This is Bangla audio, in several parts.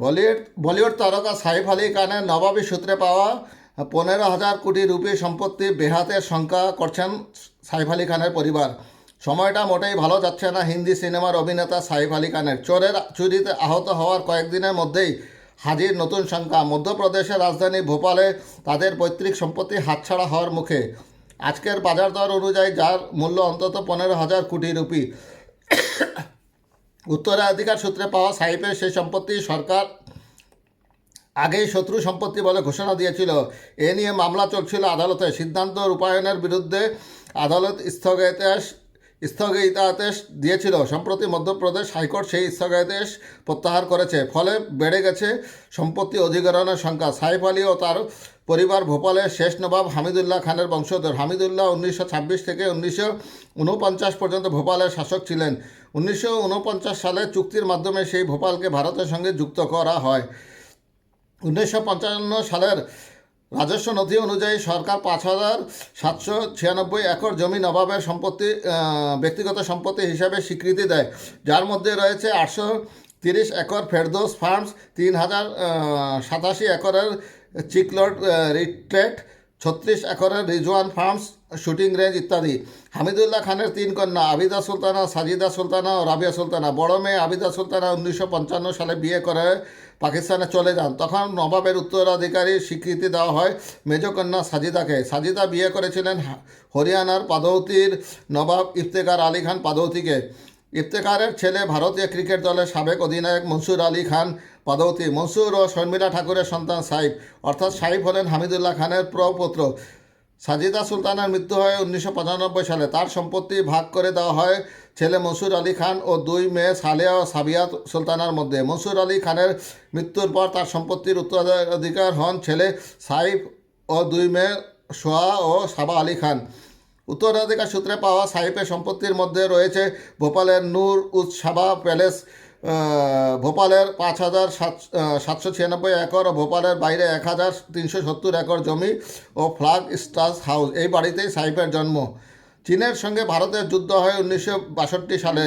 বলিউড বলিউড তারকা সাইফ আলী খানের নবাবী সূত্রে পাওয়া পনেরো হাজার কোটি রুপি সম্পত্তি বেহাতের শঙ্কা করছেন সাইফ আলী খানের পরিবার। সময়টা মোটেই ভালো যাচ্ছে না হিন্দি সিনেমার অভিনেতা সাইফ আলী খানের। চোরের চুরিতে আহত হওয়ার কয়েকদিনের মধ্যেই হাজির নতুন শঙ্কা। মধ্যপ্রদেশের রাজধানী ভোপালে তাদের পৈতৃক সম্পত্তি হাতছাড়া হওয়ার মুখে। আজকের বাজার দর অনুযায়ী যার মূল্য অন্তত পনেরো হাজার কোটি রুপি। উত্তরাধিকার সূত্রে পাওয়া সাইফের সেই সম্পত্তি সরকার আগেই শত্রু সম্পত্তি বলে ঘোষণা দিয়েছিল। এ নিয়ে মামলা চলছিল আদালতে। সিদ্ধান্ত রূপায়ণের বিরুদ্ধে আদালত স্থগিতাদেশ স্থগিতাদেশ দিয়েছিল। সম্প্রতি মধ্যপ্রদেশ হাইকোর্ট সেই স্থগিতাদেশ প্রত্যাহার করেছে। ফলে বেড়ে গেছে সম্পত্তি অধিগ্রহণের সংখ্যা। সাইফ আলী ও তার পরিবার ভোপালের শেষ নবাব হামিদুল্লাহ খানের বংশধর। হামিদুল্লাহ উনিশশো ছাব্বিশ থেকে উনিশশো উনপঞ্চাশ পর্যন্ত ভোপালের শাসক ছিলেন। উনিশশো উনপঞ্চাশ সালে চুক্তির মাধ্যমে সেই ভোপালকে ভারতের সঙ্গে যুক্ত করা হয়। উনিশশো পঞ্চান্ন সালের রাজস্ব নথি অনুযায়ী সরকার পাঁচ হাজার সাতশো ছিয়ানব্বই একর জমি নবাবের সম্পত্তি ব্যক্তিগত সম্পত্তি হিসাবে স্বীকৃতি দেয়। যার মধ্যে রয়েছে আটশো তিরিশ একর ফেরদোস ফার্মস, তিন হাজার সাতাশি একরের চিকলট রিট্রেট ছত্রিশ একরের রিজওয়ান ফার্মস, শুটিং রেঞ্জ ইত্যাদি। হামিদুল্লাহ খানের তিন কন্যা, আবিদা সুলতানা, সাজিদা সুলতানা ও রাবিয়া সুলতানা। বড় মেয়ে আবিদা সুলতানা উনিশশো পঞ্চান্ন সালে বিয়ে করে পাকিস্তানে চলে যান। তখন নবাবের উত্তরাধিকারী স্বীকৃতি দেওয়া হয় মেজকন্যা সাজিদাকে। সাজিদা বিয়ে করেছিলেন হরিয়ানার পাদৌতির নবাব ইফতেকার আলী খান পাদৌতিকে। ইফতেখারের ছেলে ভারতীয় ক্রিকেট দলের সাবেক অধিনায়ক মনসুর আলী খান পাদৌতি মনসুর ও শর্মিলা ঠাকুরের সন্তান সাইফ। অর্থাৎ সাইফ হলেন হামিদুল্লাহ খানের প্রপৌত্র। সাজিদা সুলতানের মৃত্যু হয় উনিশশো পঁচানব্বই সালে। তার সম্পত্তি ভাগ করে দেওয়া হয় ছেলে মনসুর আলী খান ও দুই মেয়ে সালেয়া ও সাবিয়া সুলতানার মধ্যে। মনসুর আলী খানের মৃত্যুর পর তার সম্পত্তির উত্তরাধিকার হন ছেলে সাইফ ও দুই মেয়ে সোয়া ও সাবা আলী খান। উত্তরাধিকার সূত্রে পাওয়া সাইফের সম্পত্তির মধ্যে রয়েছে ভোপালের নূর উজ সাবা প্যালেস। ভোপালের পাঁচ হাজার সাতশো ছিয়ানব্বই একর, ও ভোপালের বাইরে এক হাজার তিনশো সত্তর একর জমি ও ফ্লাগ স্টার্স হাউস। এই বাড়িতেই সাইফের জন্ম। চীনের সঙ্গে ভারতের যুদ্ধ হয় উনিশশো বাষট্টি সালে।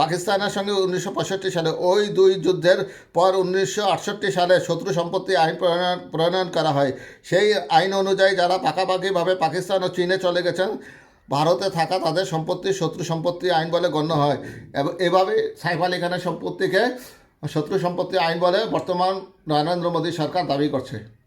পাকিস্তানের সঙ্গে উনিশশো পঁয়ষট্টি সালে। ওই দুই যুদ্ধের পর উনিশশো আটষট্টি সালে শত্রু সম্পত্তি আইন প্রণয়ন প্রণয়ন করা হয়। সেই আইন অনুযায়ী যারা পাকাপাকিভাবে পাকিস্তান ও চীনে চলে গেছেন ভারতে থাকা তাদের সম্পত্তি, শত্রু সম্পত্তি আইন বলে গণ্য হয়। এবং এভাবে সাইফ আলী খানের সম্পত্তিকে শত্রু সম্পত্তি আইন বলে বর্তমান নরেন্দ্র মোদী সরকার দাবি করছে।